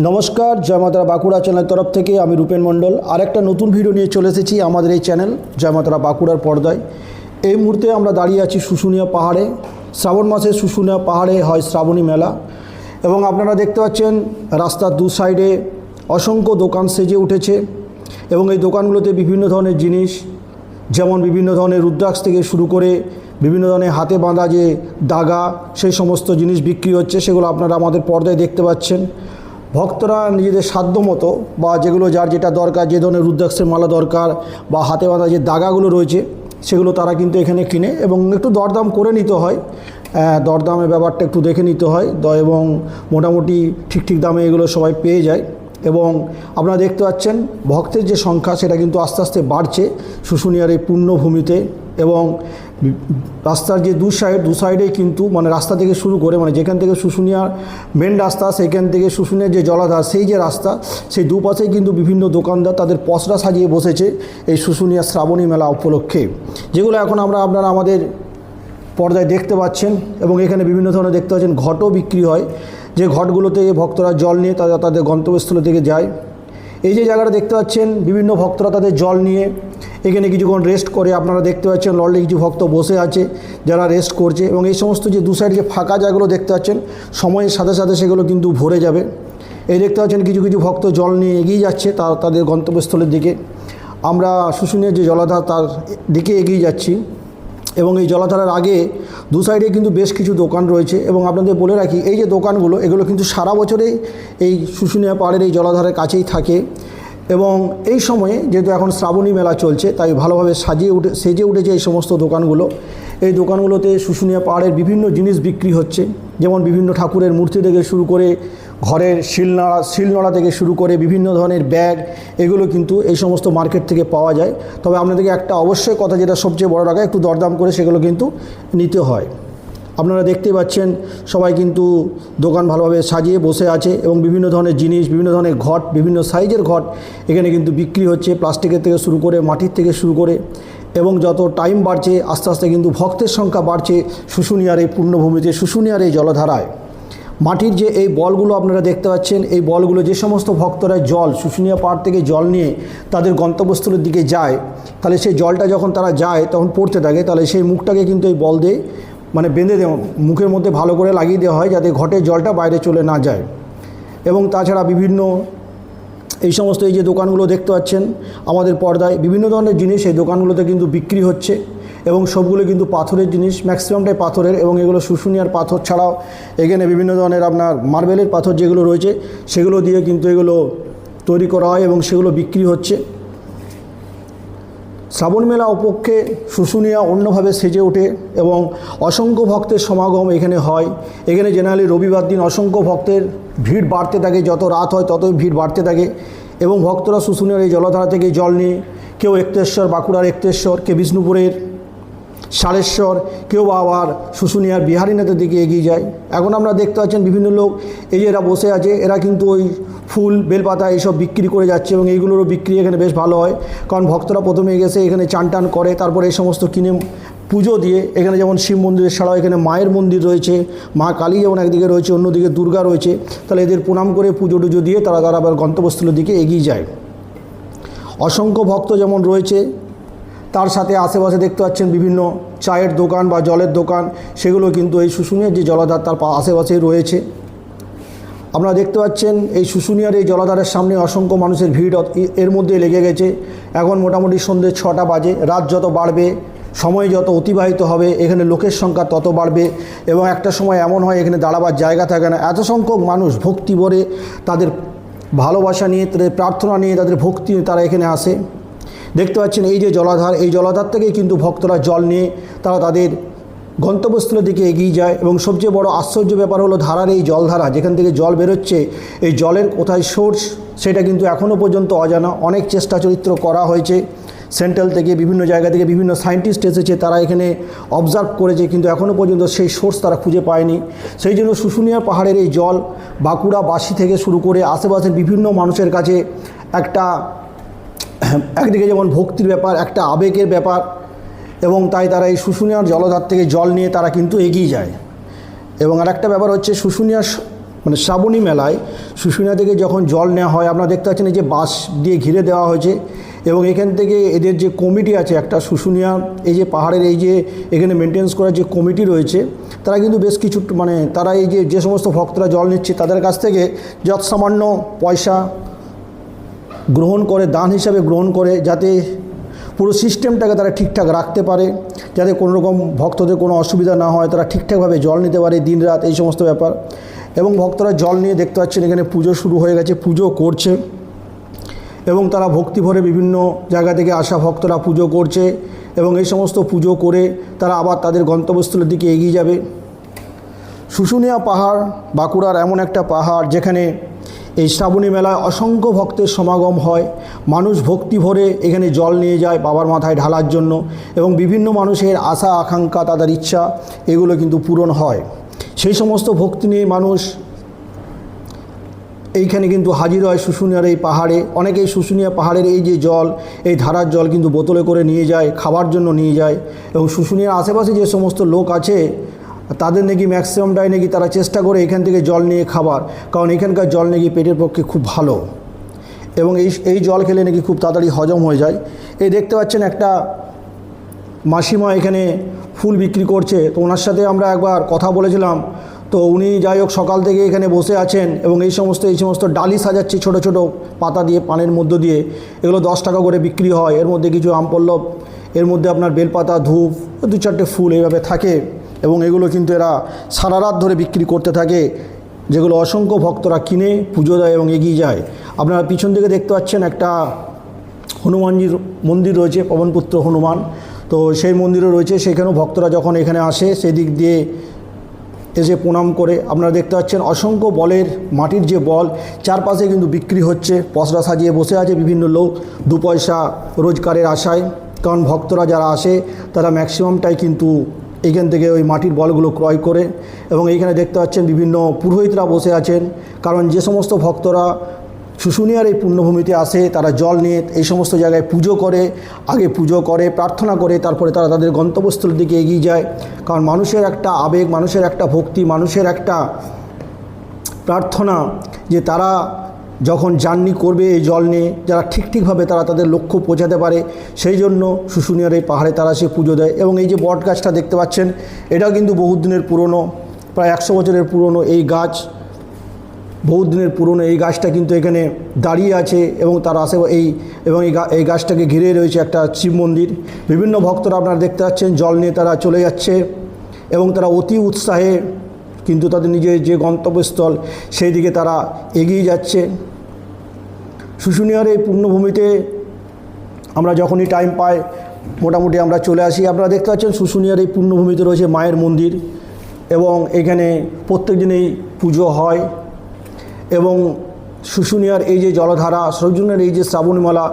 নমস্কার জয়মাতারা বাঁকুড়া চ্যানেলের তরফ থেকে আমি রূপেন মণ্ডল। আরেকটা নতুন ভিডিও নিয়ে চলে এসেছি আমাদের এই চ্যানেল জয়মাতারা বাঁকুড়ার পর্দায়। এই মুহূর্তে আমরা দাঁড়িয়ে আছি শুশুনিয়া পাহাড়ে। শ্রাবণ মাসে শুশুনিয়া পাহাড়ে হয় শ্রাবণী মেলা এবং আপনারা দেখতে পাচ্ছেন রাস্তার দু সাইডে অসংখ্য দোকান সেজে উঠেছে এবং এই দোকানগুলোতে বিভিন্ন ধরনের জিনিস, যেমন বিভিন্ন ধরনের রুদ্রাক্ষ থেকে শুরু করে বিভিন্ন ধরনের হাতে বাঁধা যে দাগা, সেই সমস্ত জিনিস বিক্রি হচ্ছে, সেগুলো আপনারা আমাদের পর্দায় দেখতে পাচ্ছেন। ভক্তরা নিজেদের সাধ্য মতো বা যেগুলো যার যেটা দরকার, যে ধরনের রুদ্রাক্ষের মালা দরকার বা হাতে বাঁধা যে দাগাগুলো রয়েছে, সেগুলো তারা কিন্তু এখানে কিনে এবং একটু দরদাম করে নিতে হয়। দরদামের ব্যাপারটা একটু দেখে নিতে হয়। এবং মোটামুটি ঠিক ঠিক দামে এগুলো সবাই পেয়ে যায় এবং আপনারা দেখতে পাচ্ছেন ভক্তের যে সংখ্যা সেটা কিন্তু আস্তে আস্তে বাড়ছে শুশুনিয়ার এই পূর্ণভূমিতে এবং রাস্তার যে দু সাইড, দু সাইডেই কিন্তু মানে রাস্তা থেকে শুরু করে মানে যেখান থেকে শুশুনিয়ার মেন রাস্তা, সেখান থেকে শুশুনিয়ার যে জলাধার, সেই যে রাস্তা, সেই দুপাশেই কিন্তু বিভিন্ন দোকানদার তাদের পসরা সাজিয়ে বসেছে এই শুশুনিয়া শ্রাবণী মেলা উপলক্ষে, যেগুলো এখন আমরা আপনারা আমাদের পর্দায় দেখতে পাচ্ছেন এবং এখানে বিভিন্ন ধরনের দেখতে পাচ্ছেন, ঘটও বিক্রি হয়। যে ঘটগুলোতে ভক্তরা জল নিয়ে তারা তাদের গন্তব্যস্থল থেকে যায়। এই যে জায়গাটা দেখতে পাচ্ছেন, বিভিন্ন ভক্তরা তাদের জল নিয়ে এখানে কিছুক্ষণ রেস্ট করে আপনারা দেখতে পাচ্ছেন অলরেডি কিছু ভক্ত বসে আছে যারা রেস্ট করছে এবং এই সমস্ত যে দু সাইড যে ফাঁকা জায়গাগুলো দেখতে পাচ্ছেন, সময়ের সাথে সাথে সেগুলো কিন্তু ভরে যাবে। এই দেখতে পাচ্ছেন কিছু কিছু ভক্ত জল নিয়ে এগিয়ে যাচ্ছে তা, তাদের গন্তব্যস্থলের দিকে। আমরা শুশুনিয়ার যে জলাধার তার দিকে এগিয়ে যাচ্ছি। এবং এই জলাধারার আগে দু সাইডে কিন্তু বেশ কিছু দোকান রয়েছে এবং আপনাদের বলে রাখি, এই যে দোকানগুলো, এগুলো কিন্তু সারা বছরেই এই শুশুনিয়া পাহাড়ের এই জলাধারের কাছেই থাকে এবং এই সময়ে যেহেতু এখন শ্রাবণী মেলা চলছে, তাই ভালোভাবে সাজিয়ে উঠে, সেজে উঠেছে এই সমস্ত দোকানগুলো। এই দোকানগুলোতে শুশুনিয়া পাহাড়ের বিভিন্ন জিনিস বিক্রি হচ্ছে, যেমন বিভিন্ন ঠাকুরের মূর্তি থেকে শুরু করে ঘরের শিলনাড়া শিলনোড়া থেকে শুরু করে বিভিন্ন ধরনের ব্যাগ, এগুলো কিন্তু এই সমস্ত মার্কেট থেকে পাওয়া যায়। তবে আপনাদেরকে একটা অবশ্যই কথা যেটা সবচেয়ে বড় টাকা একটু দরদাম করে সেগুলো কিন্তু নিতে হয়। আপনারা দেখতেই পাচ্ছেন, সবাই কিন্তু দোকান ভালোভাবে সাজিয়ে বসে আছে এবং বিভিন্ন ধরনের জিনিস, বিভিন্ন ধরনের ঘট, বিভিন্ন সাইজের ঘট এখানে কিন্তু বিক্রি হচ্ছে প্লাস্টিকের থেকে শুরু করে, মাটির থেকে শুরু করে এবং যত টাইম বাড়ছে, আস্তে আস্তে কিন্তু ভক্তের সংখ্যা বাড়ছে শুশুনিয়ার এই পূর্ণভূমিতে, শুশুনিয়ার এই জলধারায়। মাটির যে এই বলগুলো আপনারা দেখতে পাচ্ছেন, এই বলগুলো যে সমস্ত ভক্তরা জল, শুশুনিয়া পাহাড় থেকে জল নিয়ে তাদের গন্তব্যস্থলের দিকে যায়, তাহলে সেই জলটা যখন তারা যায়, তখন পড়তে থাকে, তাহলে সেই মুখটাকে কিন্তু এই বল দিয়ে মানে বেঁধে দেওয়া, মুখের মধ্যে ভালো করে লাগিয়ে দেওয়া হয় যাতে ঘটের জলটা বাইরে চলে না যায়। এবং তাছাড়া বিভিন্ন এই সমস্ত এই যে দোকানগুলো দেখতে পাচ্ছেন, আমাদের পর্দায় বিভিন্ন ধরনের জিনিস এই দোকানগুলোতে কিন্তু বিক্রি হচ্ছে। এবং সবগুলো কিন্তু পাথরের জিনিস ম্যাক্সিমামটাই পাথরের এবং এগুলো শুশুনিয়ার পাথর ছাড়াও এখানে বিভিন্ন ধরনের আপনার মার্বেলের পাথর যেগুলো রয়েছে, সেগুলো দিয়ে কিন্তু এগুলো তৈরি করা হয় এবং সেগুলো বিক্রি হচ্ছে। শ্রাবণ মেলা উপক্ষে শুশুনিয়া অন্যভাবে সেজে ওঠে এবং অসংখ্য ভক্তের সমাগম এখানে হয়। এখানে জেনারেলি রবিবার দিন অসংখ্য ভক্তের ভিড় বাড়তে থাকে, যত রাত হয় ততই ভিড় বাড়তে থাকে এবং ভক্তরা শুশুনিয়ার এই জলধারা থেকে জল নিয়ে, কেউ একতেশ্বর বাঁকুড়ার একতেশ্বর কে বিষ্ণুপুরের সারেশ্বর কেউ আবার শুশুনিয়ার বিহারীনাথের দিকে এগিয়ে যায়। এখন আমরা দেখতে পাচ্ছেন বিভিন্ন লোক, এই যে এরা বসে আছে, এরা কিন্তু ওই ফুল, বেলপাতা এইসব বিক্রি করে যাচ্ছে এবং এইগুলোরও বিক্রি এখানে বেশ ভালো হয়। কারণ ভক্তরা প্রথমে গেছে, এখানে চান টান করে, তারপরে এই সমস্ত কিনে পুজো দিয়ে, এখানে যেমন শিব মন্দিরের ছাড়াও এখানে মায়ের মন্দির রয়েছে, মা কালী যেমন একদিকে রয়েছে, অন্যদিকে দুর্গা রয়েছে, তাহলে এদের প্রণাম করে পুজো টুজো দিয়ে তারা তারা আবার গন্তব্যস্থলের দিকে এগিয়ে যায়। অসংখ্য ভক্ত যেমন রয়েছে তার সাথে আশেপাশে দেখতে পাচ্ছেন বিভিন্ন চায়ের দোকান বা জলের দোকান। সেগুলো কিন্তু এই শুশুনিয়ার যে জলাধার তার আশেপাশেই রয়েছে। আপনারা দেখতে পাচ্ছেন এই শুশুনিয়ার এই জলাধারের সামনে অসংখ্য মানুষের ভিড় এর মধ্যে লেগে গেছে। এখন মোটামুটি সন্ধ্যে ছটা বাজে, রাত যত বাড়বে, সময় যত অতিবাহিত হবে, এখানে লোকের সংখ্যা তত বাড়বে এবং একটা সময় এমন হয় এখানে দাঁড়াবার জায়গা থাকে না। এত সংখ্যক মানুষ ভক্তি ভরে তাদের ভালোবাসা নিয়ে, তাদের প্রার্থনা নিয়ে, তাদের ভক্তি তারা এখানে আসে। দেখতে পাচ্ছেন এই যে জলাধার, এই জলাধার থেকেই কিন্তু ভক্তরা জল নিয়ে তারা তাদের গন্তব্যস্থলের দিকে এগিয়ে যায় এবং সবচেয়ে বড় আশ্চর্য ব্যাপার হলো ধারার এই জলধারা, যেখান থেকে জল বেরোচ্ছে, এই জলের কোথায় সোর্স সেটা কিন্তু এখনও পর্যন্ত অজানা। অনেক চেষ্টা চরিত্র করা হয়েছে। সেন্ট্রাল থেকে বিভিন্ন জায়গা থেকে বিভিন্ন সায়েন্টিস্ট এসেছে, তারা এখানে অবজার্ভ করেছে, কিন্তু এখনও পর্যন্ত সেই সোর্স তারা খুঁজে পায়নি। সেই জন্য শুশুনিয়া পাহাড়ের এই জল বাঁকুড়া বাঁকুড়াবাসী থেকে শুরু করে আশেপাশের বিভিন্ন মানুষের কাছে একটা একদিকে যেমন ভক্তির ব্যাপার, একটা আবেগের ব্যাপার, এবং তাই তারা এই শুশুনিয়ার জলধার থেকে জল নিয়ে তারা কিন্তু এগিয়ে যায়। এবং আর একটা ব্যাপার হচ্ছে শুশুনিয়া মানে শ্রাবণী মেলায় শুশুনিয়া থেকে যখন জল নেওয়া হয়, আপনারা দেখতে পাচ্ছেন এই যে বাঁশ দিয়ে ঘিরে দেওয়া হয়েছে, এবং এখান থেকে এদের যে কমিটি আছে, একটা শুশুনিয়া, এই যে পাহাড়ের এই যে এখানে মেনটেন্স করার যে কমিটি রয়েছে, তারা কিন্তু বেশ কিছু মানে তারা এই যে যে সমস্ত ভক্তরা জল নিচ্ছে, তাদের কাছ থেকে যৎসামান্য পয়সা গ্রহণ করে, দান হিসাবে গ্রহণ করে, যাতে পুরো সিস্টেমটাকে তারা ঠিকঠাক রাখতে পারে, যাতে কোনো রকম ভক্তদের কোনো অসুবিধা না হয়, তারা ঠিকঠাকভাবে জল নিতে পারে দিন রাত, এই সমস্ত ব্যাপার। এবং ভক্তরা জল নিয়ে দেখতে পাচ্ছেন এখানে পুজো শুরু হয়ে গেছে, পুজো করছে। এবং তারা ভক্তি ভরে বিভিন্ন জায়গা থেকে আসা ভক্তরা পুজো করছে এবং এই সমস্ত পুজো করে তারা আবার তাদের গন্তব্যস্থলের দিকে এগিয়ে যাবে। শুশুনিয়া পাহাড়, বাঁকুড়ার এমন একটা পাহাড় যেখানে এই শ্রাবণী মেলায় অসংখ্য ভক্তের সমাগম হয়। মানুষ ভক্তি ভরে এখানে জল নিয়ে যায় বাবার মাথায় ঢালার জন্য এবং বিভিন্ন মানুষের আশা, আকাঙ্ক্ষা, তাদের ইচ্ছা, এগুলো কিন্তু পূরণ হয়। সেই সমস্ত ভক্তি নিয়ে মানুষ এইখানে কিন্তু হাজির হয় শুশুনিয়ার এই পাহাড়ে। অনেকেই শুশুনিয়া পাহাড়ের এই যে জল, এই ধারার জল কিন্তু বোতলে করে নিয়ে যায়, খাবার জন্য নিয়ে যায় এবং শুশুনিয়ার আশেপাশে যে সমস্ত লোক আছে তাদের নাকি ম্যাক্সিমামটাই নাকি তারা চেষ্টা করে এখান থেকে জল নিয়ে খাবার। কারণ এখানকার জল নাকি পেটের পক্ষে খুব ভালো। এবং এই এই জল খেলে নাকি খুব তাড়াতাড়ি হজম হয়ে যায়। এই দেখতে পাচ্ছেন একটা মাসিমা এখানে ফুল বিক্রি করছে। তো ওনার সাথে আমরা একবার কথা বলেছিলাম। তো উনি যাই হোক সকাল থেকে এখানে বসে আছেন এবং এই সমস্ত এই সমস্ত ডালি সাজাচ্ছে ছোট ছোট পাতা দিয়ে, পানের মধ্য দিয়ে। এগুলো দশ টাকা করে বিক্রি হয়। এর মধ্যে কিছু আমপল্লব, এর মধ্যে আপনার বেলপাতা, ধূপ, দু চারটে ফুল এইভাবে থাকে। এবং এগুলো কিন্তু এরা সারা রাত ধরে বিক্রি করতে থাকে, যেগুলো অসংখ্য ভক্তরা কিনে, পুজো দেয় এবং এগিয়ে যায়। আপনারা পিছন দিকে দেখতে পাচ্ছেন একটা হনুমানজির মন্দির রয়েছে, পবনপুত্র হনুমান। তো সেই মন্দিরও রয়েছে, সেখানেও ভক্তরা যখন এখানে আসে সেই দিক দিয়ে এসে প্রণাম করে, আপনারা দেখতে পাচ্ছেন অসংখ্য বলের মাটির যে বল, চারপাশে কিন্তু বিক্রি হচ্ছে, পসরা সাজিয়ে বসে আছে বিভিন্ন লোক, দু পয়সা রোজগারের আশায়। কারণ ভক্তরা যারা আসে, তারা ম্যাক্সিমামটাই কিন্তু এখান থেকে ওই মাটির বলগুলো ক্রয় করে এবং এইখানে দেখতে পাচ্ছেন বিভিন্ন পুরোহিতরা বসে আছেন। কারণ যে সমস্ত ভক্তরা শুশুনিয়ার এই পুণ্যভূমিতে আসে, তারা জল নিয়ে এই সমস্ত জায়গায় পুজো করে, আগে পুজো করে, প্রার্থনা করে, তারপরে তারা তাদের গন্তব্যস্থলের দিকে এগিয়ে যায়। কারণ মানুষের একটা আবেগ, মানুষের একটা ভক্তি, মানুষের একটা প্রার্থনা যে তারা যখন জার্নি করবে এই জল নিয়ে, যারা ঠিক ঠিকভাবে তারা তাদের লক্ষ্য পৌঁছাতে পারে, সেই জন্য শুশুনিয়ার এই পাহাড়ে তারা সে পুজো দেয়। এবং এই যে বট গাছটা দেখতে পাচ্ছেন, এটাও কিন্তু বহুদিনের পুরনো, প্রায় একশো বছরের পুরনো এই গাছ। বহুদিনের পুরনো এই গাছটা কিন্তু এখানে দাঁড়িয়ে আছে এবং তার আশে এই, এবং এই গাছটাকে ঘিরে রয়েছে একটা শিব মন্দির। বিভিন্ন ভক্তরা আপনারা দেখতে পাচ্ছেন, জল নিয়ে তারা চলে যাচ্ছে এবং তারা অতি উৎসাহে কিন্তু তাদের নিজের যে গন্তব্যস্থল, সেই দিকে তারা এগিয়ে যাচ্ছে। শুশুনিয়ার এই পূর্ণভূমিতে আমরা যখনই টাইম পাই, মোটামুটি আমরা চলে আসি। আপনারা দেখতে পাচ্ছেন শুশুনিয়ার এই পূর্ণভূমিতে রয়েছে মায়ের মন্দির এবং এখানে প্রত্যেক দিনেই পুজো হয় এবং শুশুনিয়ার এই যে জলধারা, সৌজন্যের এই যে শ্রাবণমালা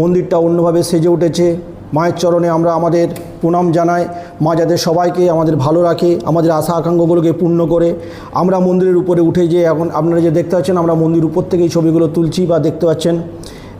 মন্দিরটা অন্যভাবে সেজে উঠেছে। মায়ের চরণে আমরা আমাদের প্রণাম জানাই। মা যাদের সবাইকে আমাদের ভালো রাখে, আমাদের আশা আকাঙ্ক্ষাগুলোকে পূর্ণ করে। আমরা মন্দিরের উপরে উঠে যে এখন আপনারা যে দেখতে পাচ্ছেন, আমরা মন্দির উপর থেকে এই ছবিগুলো তুলছি বা দেখতে পাচ্ছেন।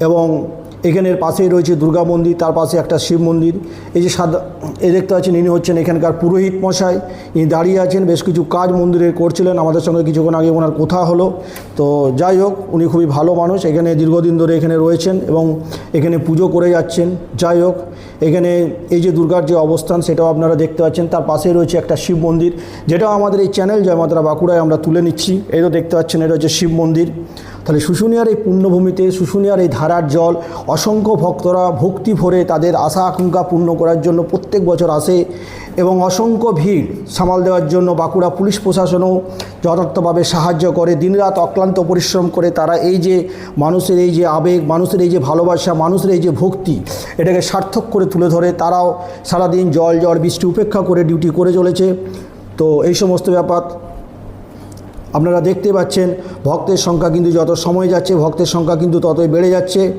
এবং এখানের পাশেই রয়েছে দুর্গা মন্দির, তার পাশে একটা শিব মন্দির। এই যে সাদা এ দেখতে পাচ্ছেন ইনি হচ্ছেন এখানকার পুরোহিত মশাই। ইনি দাঁড়িয়ে আছেন, বেশ কিছু কাজ মন্দিরে করছিলেন। আমাদের সঙ্গে কিছুক্ষণ আগে ওনার কথা হলো। তো যাই হোক, উনি খুবই ভালো মানুষ। এখানে দীর্ঘদিন ধরে এখানে রয়েছেন এবং এখানে পুজো করে যাচ্ছেন। যাই হোক, এখানে এই যে দুর্গার যে অবস্থান, সেটাও আপনারা দেখতে পাচ্ছেন। তার পাশেই রয়েছে একটা শিব মন্দির। যেটাও আমাদের এই চ্যানেল জয়মাতারা বাঁকুড়ায় আমরা তুলে নিচ্ছি। এই তো দেখতে পাচ্ছেন, এটা হচ্ছে শিব মন্দির। তাহলে শুশুনিয়ার এই পুণ্যভূমিতে শুশুনিয়ার এই ধারার জল অসংখ্য ভক্তরা ভক্তি ভরে তাদের আশা আকাঙ্ক্ষা পূর্ণ করার জন্য প্রত্যেক বছর আসে এবং অসংখ্য ভিড় সামাল দেওয়ার জন্য বাঁকুড়া পুলিশ প্রশাসনও যথার্থভাবে সাহায্য করে। দিনরাত অক্লান্ত পরিশ্রম করে তারা এই যে মানুষের এই যে আবেগ, মানুষের এই যে ভালোবাসা, মানুষের এই যে ভক্তি, এটাকে সার্থক করে তুলে ধরে, তারাও সারাদিন জল জল, বৃষ্টি উপেক্ষা করে ডিউটি করে চলেছে। তো এই সমস্ত ব্যাপার আপনারা দেখতে পাচ্ছেন, ভক্তের সংখ্যা কিন্তু যত সময় যাচ্ছে, ভক্তের সংখ্যা কিন্তু ততই বেড়ে যাচ্ছে।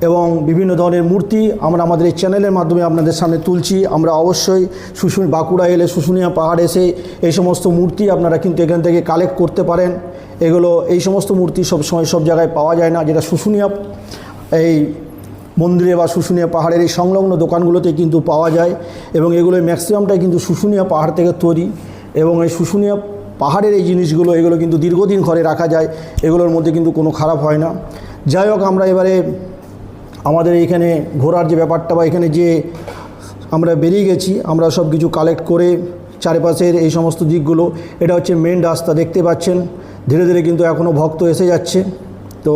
এবং বিভিন্ন ধরনের মূর্তি আমরা আমাদের এই চ্যানেলের মাধ্যমে আপনাদের সামনে তুলছি। আমরা অবশ্যই শুশুনি, বাঁকুড়া এলে শুশুনিয়া পাহাড় এসে এই সমস্ত মূর্তি আপনারা কিন্তু এখান থেকে কালেক্ট করতে পারেন। এগুলো, এই সমস্ত মূর্তি সব সময় সব জায়গায় পাওয়া যায় না। যেটা শুশুনিয়া, এই মন্দিরে বা শুশুনিয়া পাহাড়ের এই সংলগ্ন দোকানগুলোতে কিন্তু পাওয়া যায়। এবং এগুলো ম্যাক্সিমামটাই কিন্তু শুশুনিয়া পাহাড় থেকে তৈরি। এবং এই শুশুনিয়া পাহাড়ের এই জিনিসগুলো, এগুলো কিন্তু দীর্ঘদিন ঘরে রাখা যায়, এগুলোর মধ্যে কিন্তু কোনো খারাপ হয় না। যাই হোক, আমরা এবারে আমাদের এখানে ঘোরার যে ব্যাপারটা বা এখানে যে আমরা বেরিয়ে গেছি, আমরা সব কিছু কালেক্ট করে চারিপাশের এই সমস্ত দিকগুলো, এটা হচ্ছে মেন রাস্তা, দেখতে পাচ্ছেন। ধীরে ধীরে কিন্তু এখনও ভক্ত এসে যাচ্ছে। তো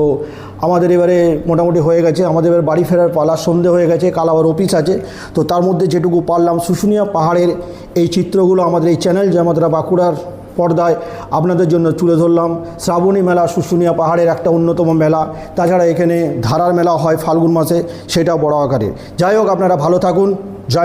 আমাদের এবারে মোটামুটি হয়ে গেছে, আমাদের এবার বাড়ি ফেরার পালা সন্ধে হয়ে গেছে, কাল আবার অফিস আছে। তো তার মধ্যে যেটুকু পারলাম, শুশুনিয়া পাহাড়ের এই চিত্রগুলো আমাদের এই চ্যানেল যে আমাদের বাঁকুড়ার পর্দায় আপনাদের জন্য তুলে ধরলাম। শ্রাবণী মেলা, শুশুনিয়া পাহাড়ের একটা অন্যতম মেলা। তাছাড়া এখানে ধারার মেলা হয় ফাল্গুন মাসে, সেটাও বড় আকারের। যাই হোক, আপনারা ভালো থাকুন। জয়